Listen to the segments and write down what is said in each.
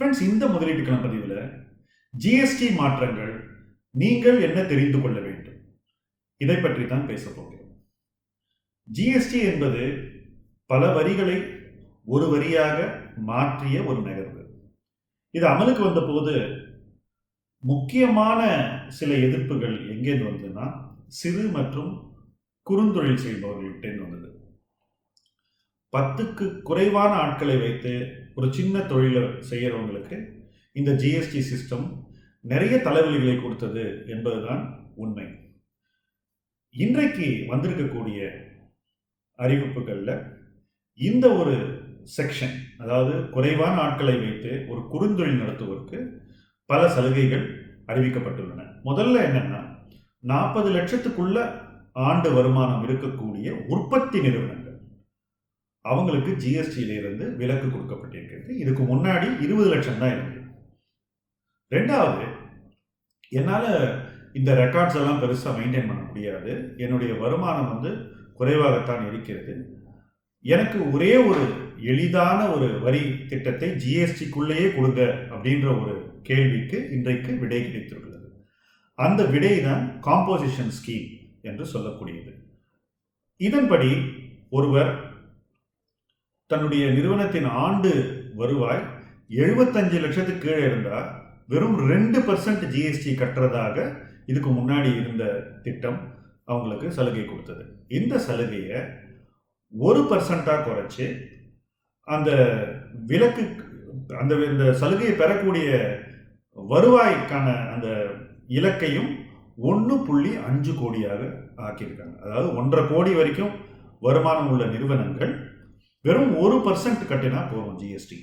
Friends இந்த முதலீட்டுக்கான பதிவில் ஜிஎஸ்டி மாற்றங்கள் நீங்கள் என்ன தெரிந்து கொள்ள வேண்டும்? இதை பற்றி தான் பேச போகிறோம். ஜிஎஸ்டி என்பது பல வரிகளை ஒரு வரியாக மாற்றிய ஒரு நகர்வு. இது அமலுக்கு வந்தபோது முக்கியமான சில எதிர்ப்புகள் எங்கேருந்து வந்ததுன்னா சிறு மற்றும் குறுந்தொழில் செய்பவர்கள்ட்டேருந்து வந்தது. பத்துக்கு குறைவான ஆட்களை வைத்து ஒரு சின்ன தொழிலை செய்கிறவங்களுக்கு இந்த ஜிஎஸ்டி சிஸ்டம் நிறைய தலைவலிகளை கொடுத்தது என்பதுதான் உண்மை. இன்றைக்கு வந்திருக்கக்கூடிய அறிவிப்புகளில் இந்த ஒரு செக்ஷன் அதாவது குறைவான ஆட்களை வைத்து ஒரு குறுந்தொழில் நடத்துவோருக்கு பல சலுகைகள் அறிவிக்கப்பட்டுள்ளன. முதல்ல என்னன்னா நாற்பது லட்சத்துக்குள்ள ஆண்டு வருமானம் இருக்கக்கூடிய உற்பத்தி நிறுவனங்கள். அவங்களுக்கு ஜிஎஸ்டியிலிருந்து விலக்கு கொடுக்கப்பட்டிருக்கிறது. இதுக்கு முன்னாடி இருபது லட்சம் தான் இருந்தது. ரெண்டாவது என்னால் இந்த ரெக்கார்ட்ஸ் எல்லாம் பெருசாக மெயின்டைன் பண்ண முடியாது. என்னுடைய வருமானம் வந்து குறைவாகத்தான் இருக்கிறது. எனக்கு ஒரே ஒரு எளிதான ஒரு வரி திட்டத்தை ஜிஎஸ்டிக்குள்ளேயே கொடுங்க அப்படின்ற ஒரு கேள்விக்கு இன்றைக்கு விடை கிடைத்துள்ளது அந்த விடை தான் காம்போசிஷன் ஸ்கீம் என்று சொல்லக்கூடியது. இதன்படி ஒருவர் தன்னுடைய நிறுவனத்தின் ஆண்டு வருவாய் எழுபத்தஞ்சு லட்சத்துக்கு கீழே இருந்தால் வெறும் ரெண்டு பர்சன்ட் ஜிஎஸ்டி கட்டுறதாக இதுக்கு முன்னாடி இருந்த திட்டம் அவங்களுக்கு சலுகை கொடுத்தது. இந்த சலுகையை ஒரு பர்சண்ட்டாக குறைச்சி அந்த விலக்கு அந்த இந்த சலுகையை பெறக்கூடிய வருவாய்க்கான அந்த இலக்கையும் ஒன்று புள்ளி அஞ்சு கோடியாக ஆக்கியிருக்காங்க. அதாவது ஒன்றரை கோடி வரைக்கும் வருமானம் உள்ள நிறுவனங்கள் வெறும் ஒரு பர்சன்ட் கட்டினா போதும் ஜிஎஸ்டி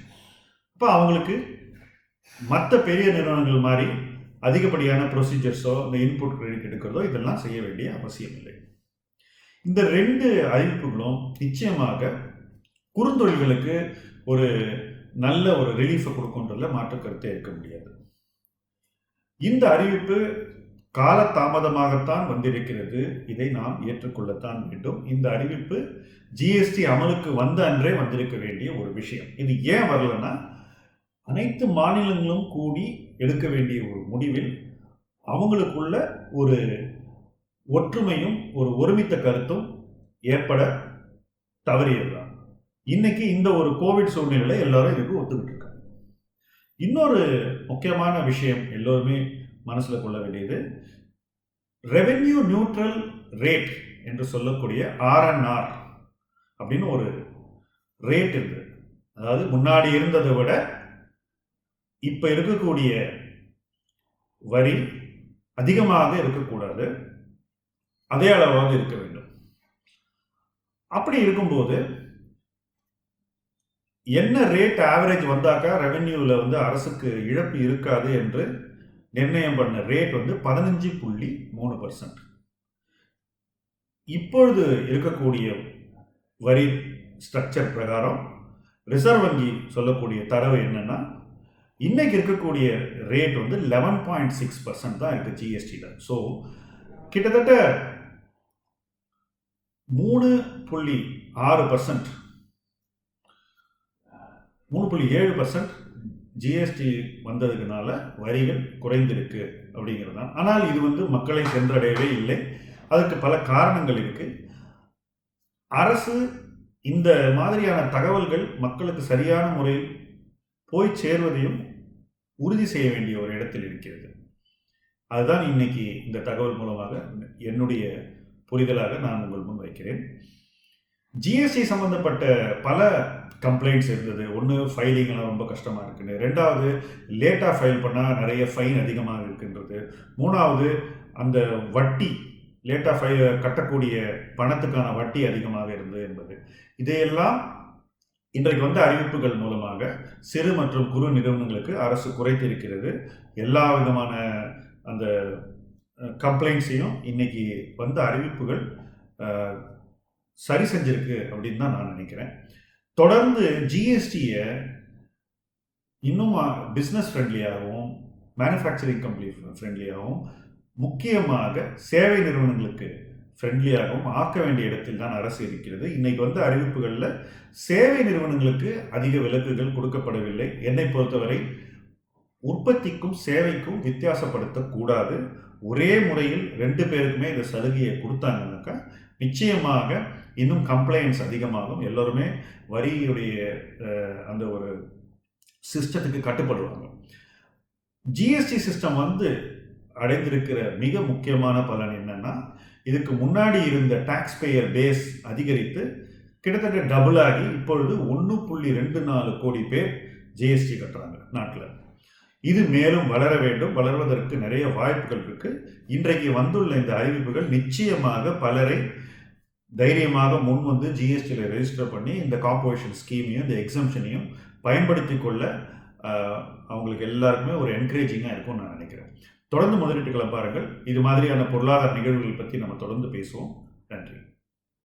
இப்போ அவங்களுக்கு மற்ற பெரிய நிறுவனங்கள் மாதிரி அதிகப்படியான ப்ரொசீஜர்ஸோ இந்த இன்புட் கிரெடிட் எடுக்கிறதோ இதெல்லாம் செய்ய வேண்டிய அவசியம் இல்லை. இந்த ரெண்டு அறிவிப்புகளும் நிச்சயமாக குறுந்தொழில்களுக்கு ஒரு நல்ல ஒரு ரிலீஃபை கொடுக்குன்றதுல மாற்று கருத்தே இருக்க முடியாது. இந்த அறிவிப்பு கால தாமதமாகத்தான் வந்திருக்கிறது. இதை நாம் ஏற்றுக்கொள்ளத்தான் வேண்டும். இந்த அறிவிப்பு ஜிஎஸ்டி அமலுக்கு வந்த அன்றே வந்திருக்க வேண்டிய ஒரு விஷயம். இது ஏன் வரலன்னா அனைத்து மாநிலங்களும் கூடி எடுக்க வேண்டிய ஒரு முடிவில் அவங்களுக்குள்ள ஒரு ஒற்றுமையும் ஒரு ஒருமித்த கருத்தும் ஏற்பட தவறியதுதான். இன்னைக்கு இந்த ஒரு கோவிட் சூழ்நிலையில் எல்லாரும் இதுக்கு ஒத்துக்கிட்டு இருக்காங்க. இன்னொரு முக்கியமான விஷயம் எல்லோருமே மனசில் கொள்ள வேண்டியது. ரெவென்யூ நியூட்ரல் ரேட் என்று சொல்லக்கூடிய ஆர்என்ஆர் அப்படின்னு ஒரு ரேட் இருக்கு. அதாவது முன்னாடி இருந்ததை விட இப்போ இருக்கக்கூடிய வரி அதிகமாக இருக்கக்கூடாது. அதே அளவாக இருக்க வேண்டும். அப்படி இருக்கும்போது என்ன ரேட் ஆவரேஜ் வந்தாக்கா ரெவென்யூவில் வந்து அரசுக்கு இழப்பு இருக்காது என்று நிர்ணயம் பண்ண ரேட் வந்து பதினஞ்சு புள்ளி மூணு பர்சன்ட் இப்பொழுது இருக்கக்கூடிய வரி ஸ்ட்ரக்சர் பிரகாரம் ரிசர்வ் வங்கி சொல்லக்கூடிய தரவு என்னென்னா இன்னைக்கு இருக்கக்கூடிய ரேட் வந்து லெவன் பாயிண்ட் சிக்ஸ் பர்சன்ட் தான் இருக்குது ஜிஎஸ்டியில் ஸோ கிட்டத்தட்ட மூணு புள்ளி ஆறு பர்சன்ட் மூணு புள்ளி ஏழு பர்சன்ட் ஜிஎஸ்டி வந்ததுக்குனால வரிகள் குறைந்திருக்கு அப்படிங்கிறது தான். ஆனால் இது வந்து மக்களை சென்றடையவே இல்லை. அதற்கு பல காரணங்கள் இருக்குது அரசு இந்த மாதிரியான தகவல்கள் மக்களுக்கு சரியான முறையில் போய் சேர்வதையும் உறுதி செய்ய வேண்டிய ஒரு இடத்தில் இருக்கிறது. அதுதான் இன்னைக்கு இந்த தகவல் மூலமாக என்னுடைய புரிதலாக நான் உங்கள் முன் வைக்கிறேன். ஜிஎஸ்டி சம்மந்தப்பட்ட பல கம்ப்ளைண்ட்ஸ் இருந்தது. ஒன்று ஃபைலிங்லாம் ரொம்ப கஷ்டமாக இருக்குன்னு. ரெண்டாவது லேட்டாக ஃபைல் பண்ணால் நிறைய ஃபைன் அதிகமாக இருக்குன்றது. மூணாவது அந்த வட்டி லேட்டாக ஃபை கட்டக்கூடிய பணத்துக்கான வட்டி அதிகமாக இருந்தது என்பது. இதையெல்லாம் இன்றைக்கு வந்த அறிவிப்புகள் மூலமாக சிறு மற்றும் குறு நிறுவனங்களுக்கு அரசு குறைத்திருக்கிறது. எல்லா விதமான அந்த கம்ப்ளைண்ட்ஸையும் இன்னைக்கு வந்த அறிவிப்புகள் சரி செஞ்சிருக்கு அப்படின்னு தான் நான் நினைக்கிறேன். தொடர்ந்து ஜிஎஸ்டியை இன்னும் பிஸ்னஸ் ஃப்ரெண்ட்லியாகவும் மேனுஃபேக்சரிங் கம்பெனி ஃப்ரெண்ட்லியாகவும் முக்கியமாக சேவை நிறுவனங்களுக்கு ஃப்ரெண்ட்லியாகவும் ஆக்க வேண்டிய இடத்தில் தான் அரசு இருக்கிறது. இன்னைக்கு வந்து அறிவிப்புகளில் சேவை நிறுவனங்களுக்கு அதிக விலக்குகள் கொடுக்கப்படவில்லை. என்னை பொறுத்தவரை உற்பத்திக்கும் சேவைக்கும் வித்தியாசப்படுத்தக்கூடாது. ஒரே முறையில் ரெண்டு பேருக்குமே இந்த சலுகையை கொடுத்தாங்கன்னாக்கா நிச்சயமாக இன்னும் கம்ப்ளைண்ட்ஸ் அதிகமாகும். எல்லோருமே வரியுடைய அந்த ஒரு சிஸ்டத்துக்கு கட்டுப்படுவாங்க. ஜிஎஸ்டி சிஸ்டம் வந்து அடைந்திருக்கிற மிக முக்கியமான பலன் என்னன்னா இதுக்கு முன்னாடி இருந்த டாக்ஸ் பேயர் பேஸ் அதிகரித்து கிட்டத்தட்ட டபுள் ஆகி இப்பொழுது ஒன்று புள்ளி ரெண்டு நாலு கோடி பேர் ஜிஎஸ்டி கட்டுறாங்க நாட்டில். இது மேலும் வளர வேண்டும் வளர்வதற்கு நிறைய வாய்ப்புகள் இருக்கு. இன்றைக்கு வந்துள்ள இந்த அறிவிப்புகள் நிச்சயமாக பலரை தைரியமாக முன் வந்து ஜிஎஸ்டியில் ரெஜிஸ்டர் பண்ணி இந்த காம்போசிஷன் ஸ்கீமையும் இந்த எக்ஸம்ஷனையும் பயன்படுத்தி கொள்ள அவங்களுக்கு எல்லாருக்குமே ஒரு என்கரேஜிங்காக இருக்கும்னு நான் நினைக்கிறேன். தொடர்ந்து முதலீட்டுகளை பாருங்கள். இது மாதிரியான பொருளாதார நிகழ்வுகள் பற்றி நம்ம தொடர்ந்து பேசுவோம். நன்றி.